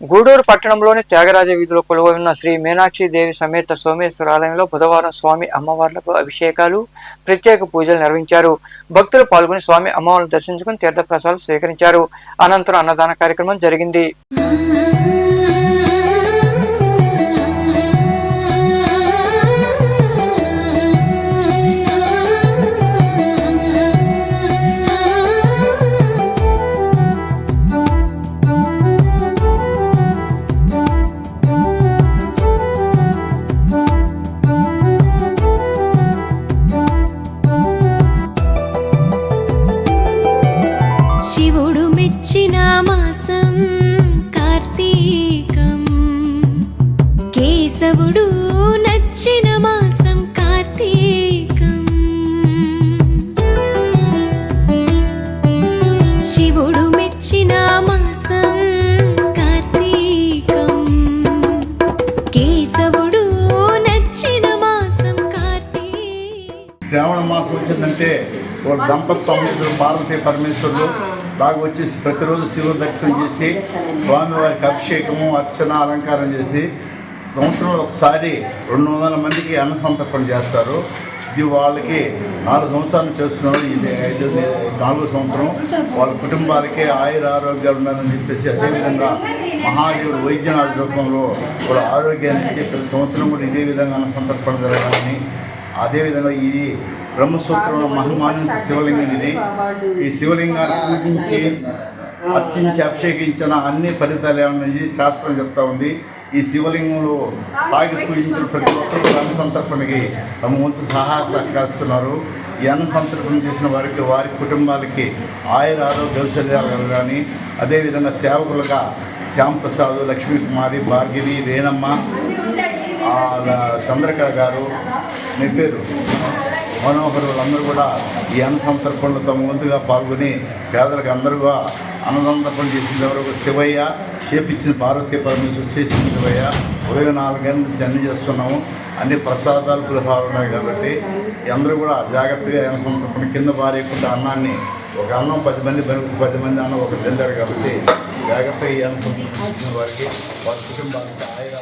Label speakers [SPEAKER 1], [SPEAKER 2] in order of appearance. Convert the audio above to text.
[SPEAKER 1] గూడూరు పట్టణంలోని త్యాగరాజ వీధిలో కొలువైన ఉన్న శ్రీ మీనాక్షి దేవి సమేత సోమేశ్వర ఆలయంలో బుధవారం స్వామి అమ్మవార్లకు అభిషేకాలు ప్రత్యేక పూజలు నిర్వహించారు. భక్తులు పాల్గొని స్వామి అమ్మవారిని దర్శించుకుని తీర్థప్రసాదాలు స్వీకరించారు. అనంతరం అన్నదాన కార్యక్రమం జరిగింది.
[SPEAKER 2] తెచ్చిన మాసం కార్తీకం. కేశవుడు నచ్చిన మాసం కార్తీకం. శివుడు మెచ్చిన మాసం కార్తీకం. కేశవుడు నచ్చిన మాసం కార్తీకం.
[SPEAKER 3] శ్రావణ మాసం వచ్చిందంటే ఒక దంపతి స్వామి పార్వతీ పరమేశ్వరులు బాగా వచ్చేసి ప్రతిరోజు శివుని దర్శనం చేసి స్వామివారికి అభిషేకము అర్చన అలంకారం చేసి సంవత్సరంలో ఒకసారి రెండు వందల మందికి అన్న సంతర్పణ చేస్తారు. ఇది వాళ్ళకి నాలుగు సంవత్సరాలు చేస్తున్నారు. ఇది ఐదు నాలుగో సంవత్సరం. వాళ్ళ కుటుంబాలకి ఆయుర ఆరోగ్యాలు ఉండాలని చెప్పేసి అదేవిధంగా మహాదేవుడు వైద్యనాథ రూపంలో కూడా ఆరోగ్యాన్ని ఇచ్చి ప్రతి సంవత్సరం కూడా ఇదే విధంగా అన్న సంతర్పణ జరగాలని అదేవిధంగా ఇది బ్రహ్మసూత్రంలో మహిమాన్విత శివలింగం ఇది. ఈ శివలింగాన్ని పూజించి అర్చించి అభిషేకించిన అన్ని ఫలితాలు ఏమన్నది శాస్త్రం చెప్తా ఉంది. ఈ శివలింగంలో తాగి పూజించిన ప్రతి ఒక్కరు అన్న సంతర్పణకి తమ వంతు సహాయ సహకరిస్తున్నారు. ఈ అన్న సంతర్పణ చేసిన వారికి వారి కుటుంబాలకి ఆయుర ఆరోగ్య ఔషధాలు కలగాలని అదేవిధంగా సేవకులుగా శ్యాంప్రసాద్ లక్ష్మీకుమారి భార్గివి రేణమ్మ ఆ గారు నెప్పేరు పేరు మనోహర్ వాళ్ళందరూ కూడా ఈ అన్న సంతర్పణలో తమ వంతుగా పాల్గొని పేదలకు అందరూగా అన్నసంతర్పణ చేసిన ఎవరు? శివయ్య చేపించిన పార్వతీ పరమేశ్వరు చేసిన శివయ్య. ఉదయం నాలుగు గంటల నుంచి అన్ని చేస్తున్నాము. అన్ని ప్రసాదాలు గృహాలు ఉన్నాయి కాబట్టి అందరూ కూడా జాగ్రత్తగా అన్న సంతర్పణ కింద పారేయకుండా అన్నాన్ని ఒక అన్నం పది మంది పనికి పది మంది అన్నం ఒక తింటారు కాబట్టి జాగ్రత్తగా ఈ అన్న సంతర్పణ చేసిన వారికి వారి కుటుంబానికి ఆయుర